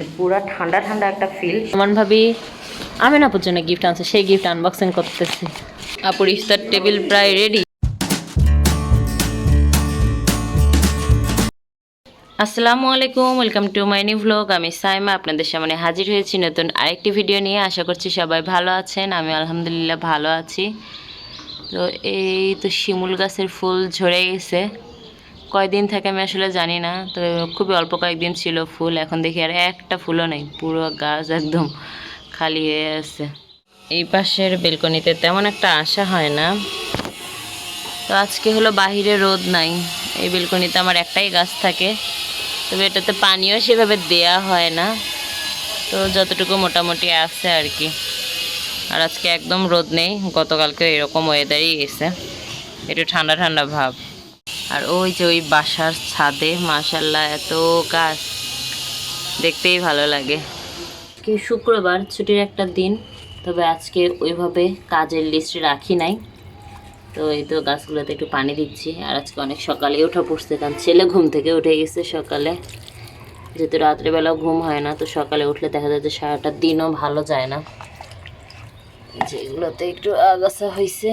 মানে পুরা ঠান্ডা ঠান্ডা একটা ফিল আমার ভাবি আমি না জন্য গিফট আনছে, সেই গিফট আনবক্সিং করতেছি। আপুর ইফতার টেবিল প্রায় রেডি আসসালামু আলাইকুম welcome to my new vlog আমি সাইমা, আপনাদের সামনে হাজির হয়েছি নতুন আরেকটি ভিডিও নিয়ে। আশা করছি সবাই ভালো আছেন আমি আলহামদুলিল্লাহ ভালো আছি। তো এই তো শিমুল গাছের ফুল ঝরে গেছে। কয়দিন থেকে আমি আসলে জানি না, তবে খুবই অল্প কয়েকদিন ছিল ফুল, এখন দেখি আর একটা ফুলও নেই, পুরো গাছ একদম খালি হয়ে আছে। এই পাশের বেলকনিতে তেমন একটা আশা হয় না। তো আজকে হলো বাহিরে রোদ নাই, এই বেলকনিতে আমার একটাই গাছ থাকে, তবে এটাতে পানিও সেভাবে দেয়া হয় না। তো যতটুকু মোটামুটি আছে আর কি। আর আজকে একদম রোদ নেই গতকালকে এরকম ওয়েদারই গেছে, একটু ঠান্ডা ঠান্ডা ভাব। আর ওই যে ওই বাসার ছাদে মাশাল্লাহ এত গাছ। দেখতেই ভালো লাগে। আজকে শুক্রবার, ছুটির একটা দিন, তবে আজকে ওইভাবে কাজের লিস্টে রাখি নাই। তো এই তো গাছগুলোতে একটু পানি দিচ্ছি। আর আজকে অনেক সকালে উঠা পড়ছে, কারণ ছেলে ঘুম থেকে উঠে গেছে সকালে। যেহেতু রাত্রেবেলাও ঘুম হয় না, তো সকালে উঠলে দেখা যায় যে সারাটা দিনও ভালো যায় না। যেগুলোতে একটু আগাছা হয়েছে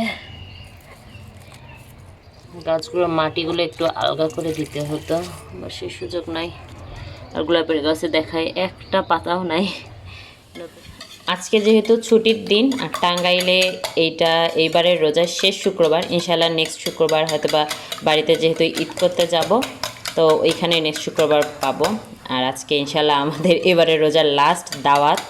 গাছগুলোর মাটিগুলো একটু আলগা করে দিতে হতো। বা সেই সুযোগ নাই। আর গোলাপের গাছে দেখায় একটা পাতাও নাই। আজকে যেহেতু ছুটির দিন, আর টাঙ্গাইলে এইটা এইবারের রোজার শেষ শুক্রবার ইনশাল্লাহ নেক্সট শুক্রবার হয়তো বা বাড়িতে যেহেতু ঈদ করতে যাব, তো ওইখানে নেক্সট শুক্রবার পাবো। আর আজকে ইনশাল্লাহ আমাদের এবারের রোজার লাস্ট দাওয়াত।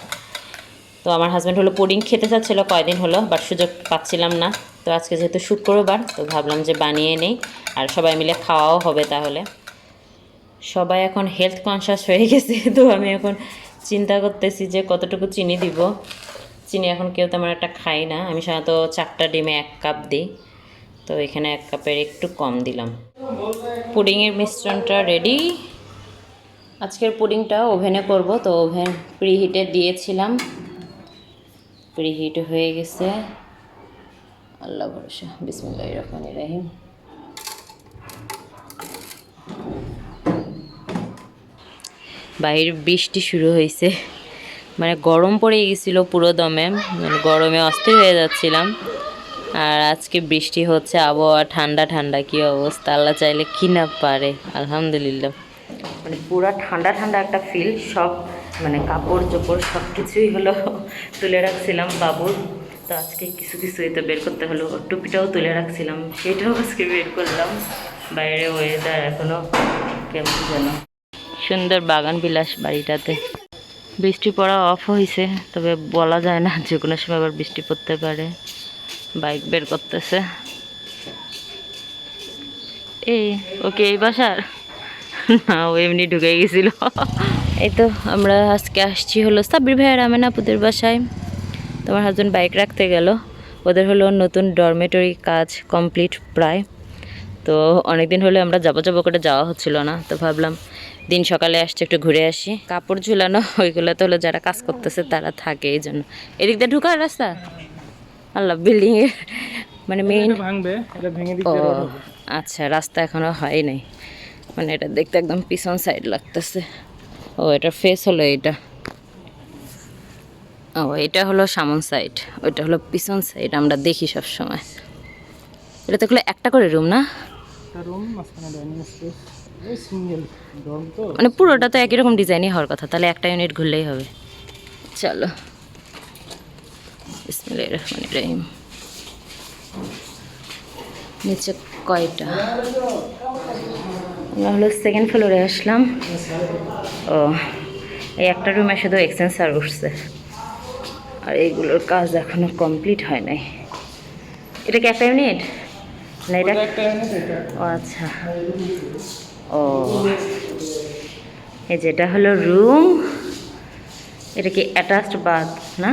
তো আমার হাজব্যান্ড হলো পুডিং খেতে চাচ্ছিলো, কয়দিন হলো বাট সুযোগ পাচ্ছিলাম না। তো আজকে যেহেতু শুক্রবার, তো ভাবলাম যে বানিয়ে নেই। আর সবাই মিলে খাওয়াও হবে তাহলে। সবাই এখন হেলথ কনসিয়াস হয়ে গেছে, তো আমি এখন চিন্তা করতেছি যে কতটুকু চিনি দিব। চিনি এখন কেউ তেমন একটা খাই না। আমি সাধারণত চারটা ডিমে এক কাপ দিই। তো এখানে এক কাপের একটু কম দিলাম। পুডিংয়ের মিশ্রণটা রেডি আজকের পুডিংটা ওভেনে করব, তো ওভেন প্রিহিটে দিয়েছিলাম। প্রিহিট হয়ে গেছে। আল্লাহ ভরসা। বিসমুল্লাহ রহমান রাহিম। বাইরে বৃষ্টি শুরু হয়েছে। মানে গরম পড়ে গেছিল পুরো দমে। মানে গরমে অস্থির হয়ে যাচ্ছিলাম। আর আজকে বৃষ্টি হচ্ছে, আবহাওয়া ঠান্ডা ঠান্ডা, কি অবস্থা? আল্লাহ চাইলে কি না পারে, আলহামদুলিল্লাহ। মানে পুরা ঠান্ডা ঠান্ডা একটা ফিল সব মানে কাপড় চোপড় সব কিছুই হলো তুলে রাখছিলাম বাবুর। তো আজকে কিছু কিছু এটা বের করতে হলো। টুপিটাও তুলে রাখছিলাম। সেটাও আজকে বের করলাম। বাইরে ওয়েদার এখনও কেমন যেন। সুন্দর বাগান বিলাস বাড়িটাতে। বৃষ্টি পড়া অফ হয়েছে তবে বলা যায় না যে কোনো সময় আবার বৃষ্টি পড়তে পারে। বাইক বের করতেছে। এই ওকে এই বাসার? না, ও এমনি ঢুকে গেছিল। এই তো, আমরা আজকে আসছি হলো সাব্বির ভাইয়ের আমেনাপুদের বাসায়। তোমার হাজব্যান্ড বাইক রাখতে গেল। ওদের হলো নতুন ডরমেটরি কাজ কমপ্লিট প্রায়। তো অনেক দিন হলে আমরা যাব যাব করে যাওয়া হচ্ছিল না। তো ভাবলাম দিন সকালে আসছে একটু ঘুরে আসি। কাপড় ঝুলানো ওইগুলো তো হলো যারা কাজ করতেছে তারা থাকে এই জন্য। এদিক দিয়ে ঢুকার রাস্তা? আল্লাহ বিল্ডিং এর মানে মেইন এটা ও আচ্ছা রাস্তা এখনও হয় নাই মানে এটা দেখতে একদম পিছন সাইড লাগতেছে। ও এটার ফেস হলো এটা ও এটা হলো সামন সাইড ওইটা হলো পিছন সাইড আমরা দেখি সব সময় এটা তো হলো একটা করে রুম না? মানে পুরোটা তো একই রকম ডিজাইনই হওয়ার কথা তাহলে একটা ইউনিট ঘুরলেই হবে। চলো। রহিম। নিচে কয়টা? আমরা হলো সেকেন্ড ফ্লোরে আসলাম। ও এই একটা রুমে শুধু এক্সচেঞ্জ এক্সচেঞ্জার উঠছে আর এইগুলোর কাজ এখনও কমপ্লিট হয় নাই। এটা কি একটা ইউনিট? না এটা এটা ও আচ্ছা। ও। এই যেটা হলো রুম। এটা কি অ্যাটাচড বাথ না?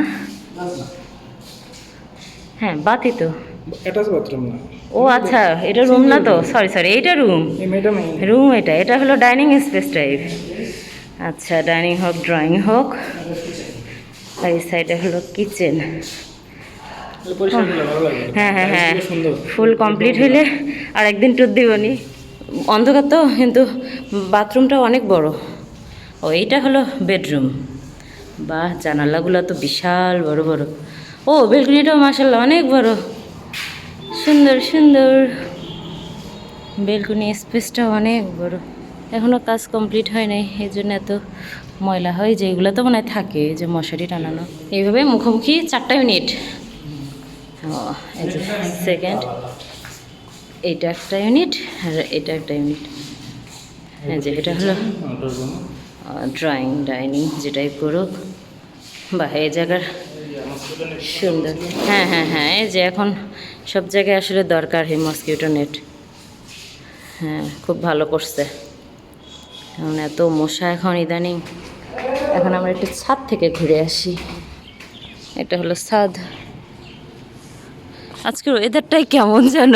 হ্যাঁ বাথই তো। অ্যাটাচ বাথরুম না। ও আচ্ছা এটা রুম না তো? সরি সরি এইটা রুম। রুম এটা এটা হলো ডাইনিং স্পেস টাইপ। আচ্ছা ডাইনিং হোক ড্রয়িং হোক। আর এই সাইডে হলো কিচেন হ্যাঁ হ্যাঁ হ্যাঁ। ফুল কমপ্লিট হইলে আর একদিন ট্যুর দিবনি। অন্ধকার তো, কিন্তু বাথরুমটা অনেক বড়। ও, এইটা হলো বেডরুম বাহ, জানালাগুলো তো বিশাল বড় বড়। ও, বেলকনিটাও মাসাল্লাহ অনেক বড়। সুন্দর সুন্দর। বেলকনি স্পেসটা অনেক বড়। এখনও কাজ কমপ্লিট হয় নাই, এই জন্য এত ময়লা হয় যেগুলো তো মনে থাকে যে মশারি টানানো। এইভাবে মুখোমুখি চারটা ইউনিট। সেকেন্ড এইটা একটা ইউনিট আর এটা একটা ইউনিট। হ্যাঁ যে এটা হলো ড্রয়িং ডাইনিং যেটাই করুক। বা এই জায়গার সুন্দর। হ্যাঁ হ্যাঁ হ্যাঁ এই যে এখন সব জায়গায় আসলে দরকার এই মসকিউটো নেট হ্যাঁ খুব ভালো করছে। কারণ এত মশা এখন ইদানিং। এখন আমরা একটু ছাদ থেকে ঘুরে আসি। এটা হলো ছাদ। আজকের ওয়েদারটাই কেমন যেন।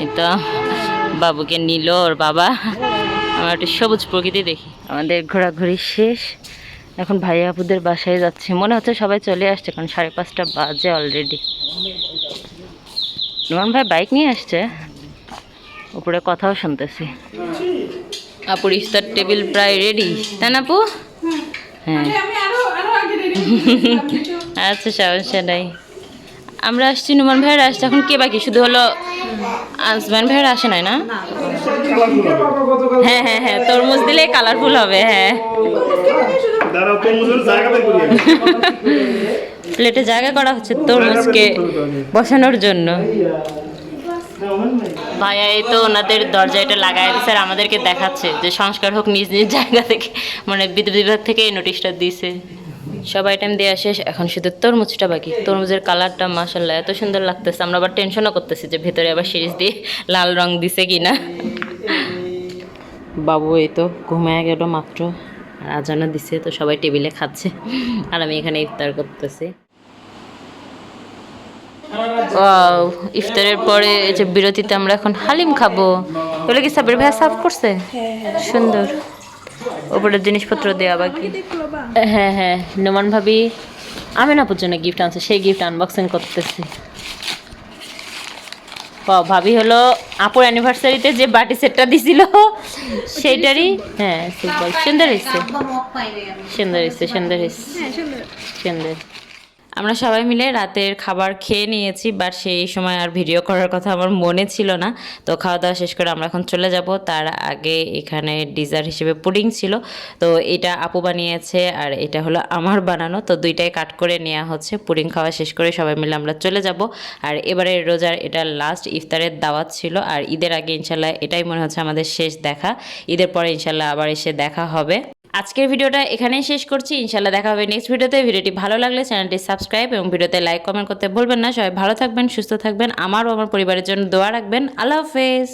এই তো, বাবুকে নিল ওর বাবা। আমরা একটু সবুজ প্রকৃতি দেখি। আমাদের ঘোরাঘুরি শেষ। এখন ভাই আপুদের বাসায় যাচ্ছি। মনে হচ্ছে সবাই চলে আসছে, কারণ সাড়ে পাঁচটা বাজে অলরেডি নোমান ভাই বাইক নিয়ে আসছে? উপরে কথাও শুনতেছি। আপুর ইফতার টেবিল প্রায় রেডি তাই না আপু? হ্যাঁ। আচ্ছা সমস্যা নাই আমরা আসছি নুমান ভাইয়ের আসছে এখন কে বাকি? শুধু হলো আজমান ভাইয়ের আসে নাই না? হ্যাঁ হ্যাঁ হ্যাঁ তরমুজ দিলে কালারফুল হবে হ্যাঁ। প্লেটে জায়গা করা হচ্ছে তরমুজকে বসানোর জন্য। ভাইয়া, এই তো ওনাদের দরজা এটা লাগাই দিচ্ছে আর আমাদেরকে দেখাচ্ছে যে সংস্কার হোক নিজ নিজ জায়গা থেকে। মানে বিদ্যুৎ বিভাগ থেকে এই নোটিশটা দিছে সব আইটেম দেওয়া শেষ, এখন শুধু তরমুজটা বাকি। তরমুজের কালারটা মাসাল্লাহ এত সুন্দর লাগতেছে। আমরা আবার টেনশনও করতেছি যে ভেতরে আবার সিরিজ দিয়ে লাল রং দিছে কি না বাবু, এই তো ঘুমায় গেল মাত্র। আর আজানও দিছে, তো সবাই টেবিলে খাচ্ছে। আর আমি এখানে ইফতার করতেছি। ইফতারের পরে এই যে বিরতিতে আমরা এখন হালিম খাব। ওগুলো কি সাবির ভাইয়া সাফ করছে? সুন্দর। ওপরের জিনিসপত্র দেওয়া বাকি। হ্যাঁ হ্যাঁ নোমান ভাবি আমি না পর্যন্ত গিফট আনছে সেই গিফট আনবক্সিং করতেছি। ভাবি হলো আপুর অ্যানিভার্সারিতে যে বাটি সেটটা দিছিল সেইটারই হ্যাঁ সুন্দর হয়েছে। সুন্দর হয়েছে সুন্দর হয়েছে। সুন্দর। আমরা সবাই মিলে রাতের খাবার খেয়ে নিয়েছি বাট সেই সময় আর ভিডিও করার কথা আমার মনে ছিল না। তো খাওয়া দাওয়া শেষ করে আমরা এখন চলে যাব। তার আগে এখানে ডিজার্ট হিসেবে পুডিং ছিল। তো এটা আপু বানিয়েছে আর এটা হলো আমার বানানো। তো দুইটাই কাট করে নেওয়া হচ্ছে। পুডিং খাওয়া শেষ করে সবাই মিলে আমরা চলে যাব। আর এবারে রোজার এটা লাস্ট ইফতারের দাওয়াত ছিল। আর ঈদের আগে ইনশাল্লাহ এটাই মনে হচ্ছে আমাদের শেষ দেখা। ঈদের পরে ইনশাল্লাহ আবার এসে দেখা হবে। আজকের ভিডিওটা এখানেই শেষ করছি। ইনশাল্লাহ দেখা হবে নেক্সট ভিডিওতে। ভিডিওটি ভালো লাগলে চ্যানেলটি সাবস্ক্রাইব এবং ভিডিওতে লাইক কমেন্ট করতে ভুলবেন না। সবাই ভালো থাকবেন, সুস্থ থাকবেন। আমার ও আমার পরিবারের জন্য দোয়া রাখবেন। আল্লাহ হাফেজ।